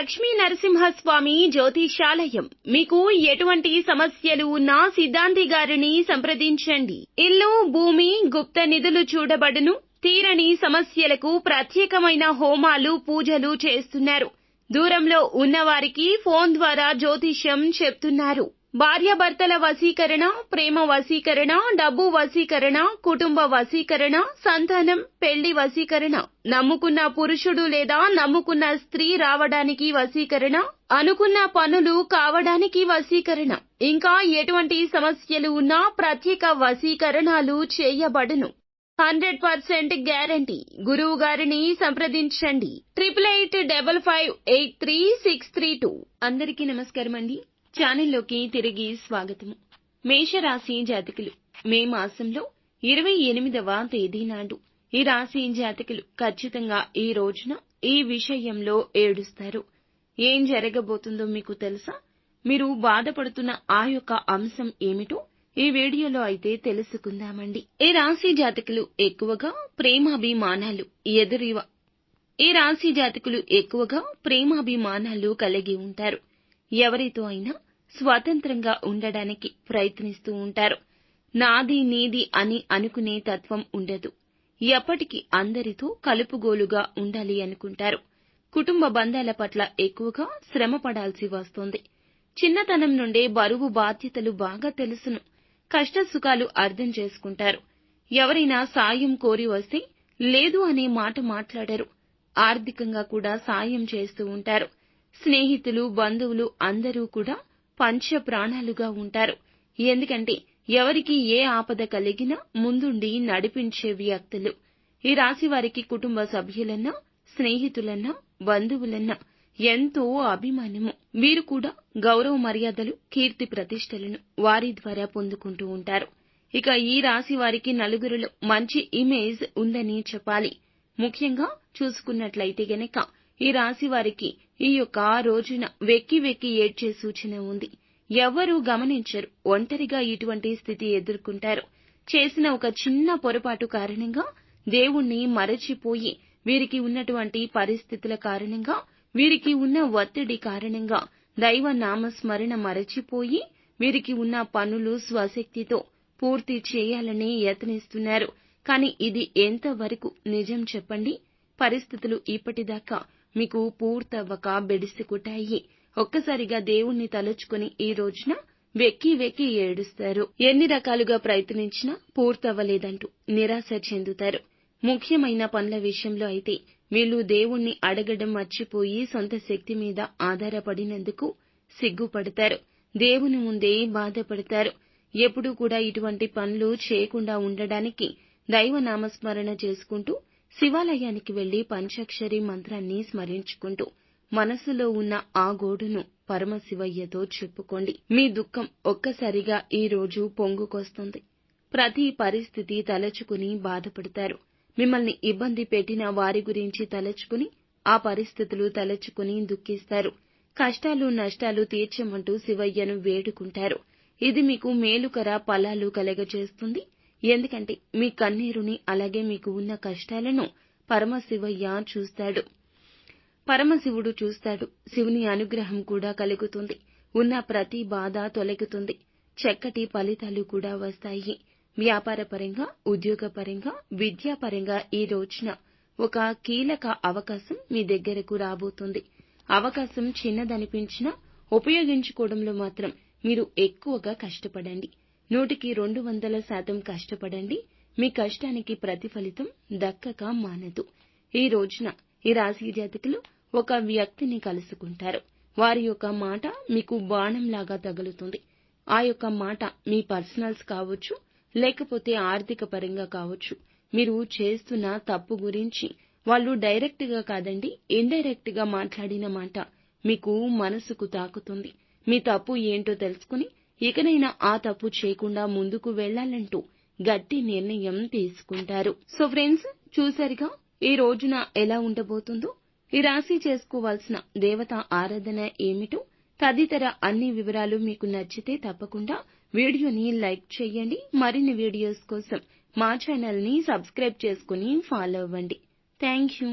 లక్ష్మీ నరసింహస్వామి జ్యోతిషాలయం. మీకు ఎటువంటి సమస్యలు ఉన్నా సిద్ధాంతి గారిని సంప్రదించండి. ఇల్లు భూమి గుప్త నిధులు చూడబడును. తీరని సమస్యలకు ప్రత్యేకమైన హోమాలు పూజలు చేస్తున్నారు. దూరంలో ఉన్నవారికి ఫోన్ ద్వారా జ్యోతిష్యం చెప్తున్నారు. భార్యాభర్తల వశీకరణ ప్రేమ వశీకరణ డబ్బు వశీకరణ కుటుంబ వశీకరణ సంతానం పెళ్ళి వశీకరణ. నమ్ముకున్న పురుషుడు లేదా నమ్ముకున్న స్త్రీ రావడానికి వశీకరణ అనుకున్న పనులు కావడానికి వశీకరణ. ఇంకా ఎటువంటి సమస్యలు ఉన్నా ప్రత్యేక వశీకరణాలు చేయబడును. Hundred percent guarantee. గురువు గారిని సంప్రదించండి. Triple eight double five eight three six three two. అందరికీ నమస్కారం అండి. ఛానల్లోకి తిరిగి స్వాగతం మేషరాశి జాతకులు. మే మాసంలో ఇరవై ఎనిమిదవ తేదీ నాడు ఈ రాశి జాతకులు ఖచ్చితంగా ఈ రోజున ఈ విషయంలో ఏడుస్తారు. ఏం జరగబోతుందో మీకు తెలుసా? మీరు బాధపడుతున్న ఆ యొక్క అంశం ఏమిటో ఈ వీడియోలో అయితే తెలుసుకుందామండి. ఈ రాశి జాతకులు ఎక్కువగా ప్రేమాభిమానాలు ఎదురివ ఈ రాశి జాతకులు ఎక్కువగా ప్రేమాభిమానాలు కలిగి ఉంటారు. ఎవరితో అయినా స్వతంత్రంగా ఉండడానికి ప్రయత్నిస్తూ ఉంటారు. నాది నీది అని అనుకునే తత్వం ఉండదు. ఎప్పటికీ అందరితో కలుపుగోలుగా ఉండాలి అనుకుంటారు. కుటుంబ బంధాల పట్ల ఎక్కువగా శ్రమ పడాల్సి వస్తుంది. చిన్నతనం నుండే బరువు బాధ్యతలు బాగా తెలుసును. కష్టసుఖాలు అర్థం చేసుకుంటారు. ఎవరైనా సాయం కోరి వస్తే లేదు అనే మాట మాట్లాడరు. ఆర్థికంగా కూడా సాయం చేస్తూ ఉంటారు. స్నేహితులు బంధువులు అందరూ కూడా పంచ ప్రాణాలుగా ఉంటారు. ఎందుకంటే ఎవరికి ఏ ఆపద కలిగినా ముందుండి నడిపించే వ్యక్తులు. ఈ రాశి వారికి కుటుంబ సభ్యులన్నా స్నేహితులన్నా బంధువులన్నా ఎంతో అభిమానము. వీరు కూడా గౌరవ మర్యాదలు కీర్తి ప్రతిష్టలను వారి ద్వారా పొందుకుంటూ ఉంటారు. ఇక ఈ రాశి వారికి నలుగురిలో మంచి ఇమేజ్ ఉందని చెప్పాలి. ముఖ్యంగా చూసుకున్నట్లయితే గనక ఈ రాశి వారికి ఈ యొక్క రోజున వెక్కి వెక్కి ఏడ్చే సూచన ఉంది. ఎవ్వరూ గమనించరు ఒంటరిగా ఇటువంటి స్థితి ఎదుర్కొంటారు. చేసిన ఒక చిన్న పొరపాటు కారణంగా దేవుణ్ణి మరచిపోయి వీరికి ఉన్నటువంటి పరిస్థితుల కారణంగా వీరికి ఉన్న ఒత్తిడి కారణంగా దైవ నామస్మరణ మరచిపోయి వీరికి ఉన్న పనులు స్వశక్తితో పూర్తి చేయాలని యత్నిస్తున్నారు. కానీ ఇది ఎంతవరకు నిజం చెప్పండి? పరిస్థితులు ఇప్పటిదాకా మీకు పూర్తవ్వక బెడిసికొట్టాయి ఒక్కసారిగా దేవుణ్ణి తలుచుకుని ఈ రోజున వెక్కి వెక్కి ఏడుస్తారు. ఎన్ని రకాలుగా ప్రయత్నించినా పూర్తవ్వలేదంటూ నిరాశ చెందుతారు. ముఖ్యమైన పనుల విషయంలో అయితే వీళ్ళు దేవుణ్ణి అడగడం మర్చిపోయి సొంత శక్తి మీద ఆధారపడినందుకు సిగ్గుపడతారు. దేవుని ముందే బాధపడతారు. ఎప్పుడూ కూడా ఇటువంటి పనులు చేయకుండా ఉండడానికి దైవ నామస్మరణ చేసుకుంటూ శివాలయానికి వెళ్ళి పంచాక్షరి మంత్రాన్ని స్మరించుకుంటూ మనసులో ఉన్న ఆ గోడును పరమశివయ్యతో చెప్పుకోండి. మీ దుఃఖం ఒక్కసారిగా ఈ రోజు పొంగుకొస్తుంది. ప్రతి పరిస్థితి తలచుకుని బాధపడతారు. మిమ్మల్ని ఇబ్బంది పెట్టిన వారి గురించి తలచుకుని ఆ పరిస్థితులు తలచుకుని దుఃఖిస్తారు. కష్టాలు నష్టాలు తీర్చమంటూ శివయ్యను వేడుకుంటారు. ఇది మీకు మేలుకర ఫలాలు కలగజేస్తుంది. ఎందుకంటే మీ కన్నీరుని అలాగే మీకు ఉన్న కష్టాలను పరమశివయ్య చూస్తాడు. పరమశివుడు చూస్తాడు. శివుని అనుగ్రహం కూడా కలుగుతుంది. ఉన్న ప్రతి బాధ తొలగుతుంది. చక్కటి ఫలితాలు కూడా వస్తాయి. వ్యాపారపరంగా ఉద్యోగపరంగా విద్యాపరంగా ఈ రోజున ఒక కీలక అవకాశం మీ దగ్గరకు రాబోతుంది. అవకాశం చిన్నదనిపించినా ఉపయోగించుకోవడంలో మాత్రం మీరు ఎక్కువగా కష్టపడండి. నూటికి రెండు వందల శాతం కష్టపడండి. మీ కష్టానికి ప్రతిఫలితం దక్కక మానదు. ఈ రోజున ఈ రాశి జాతకులు ఒక వ్యక్తిని కలుసుకుంటారు. వారి యొక్క మాట మీకు బాణంలాగా తగులుతుంది. ఆ యొక్క మాట మీ పర్సనల్స్ కావచ్చు లేకపోతే ఆర్థిక పరంగా కావచ్చు. మీరు చేస్తున్న తప్పు గురించి వాళ్ళు డైరెక్ట్గా కాదండి ఇండైరెక్ట్గా మాట్లాడిన మాట మీకు మనసుకు తాకుతుంది. మీ తప్పు ఏంటో తెలుసుకుని ఇకనైనా ఆ తప్పు చేయకుండా ముందుకు వెళ్ళాలంటూ గట్టి నిర్ణయం తీసుకుంటారు. సో ఫ్రెండ్స్ చూసారుగా? ఈ రోజున ఎలా ఉండబోతుందో? ఈ రాశి చేసుకోవాల్సిన దేవత ఆరాధన ఏమిటో? తదితర అన్ని వివరాలు మీకు నచ్చితే తప్పకుండా వీడియోని లైక్ చేయండి మరిన్ని వీడియోస్ కోసం మా ఛానల్ని సబ్స్క్రైబ్ చేసుకుని ఫాలో అవ్వండి. Thank you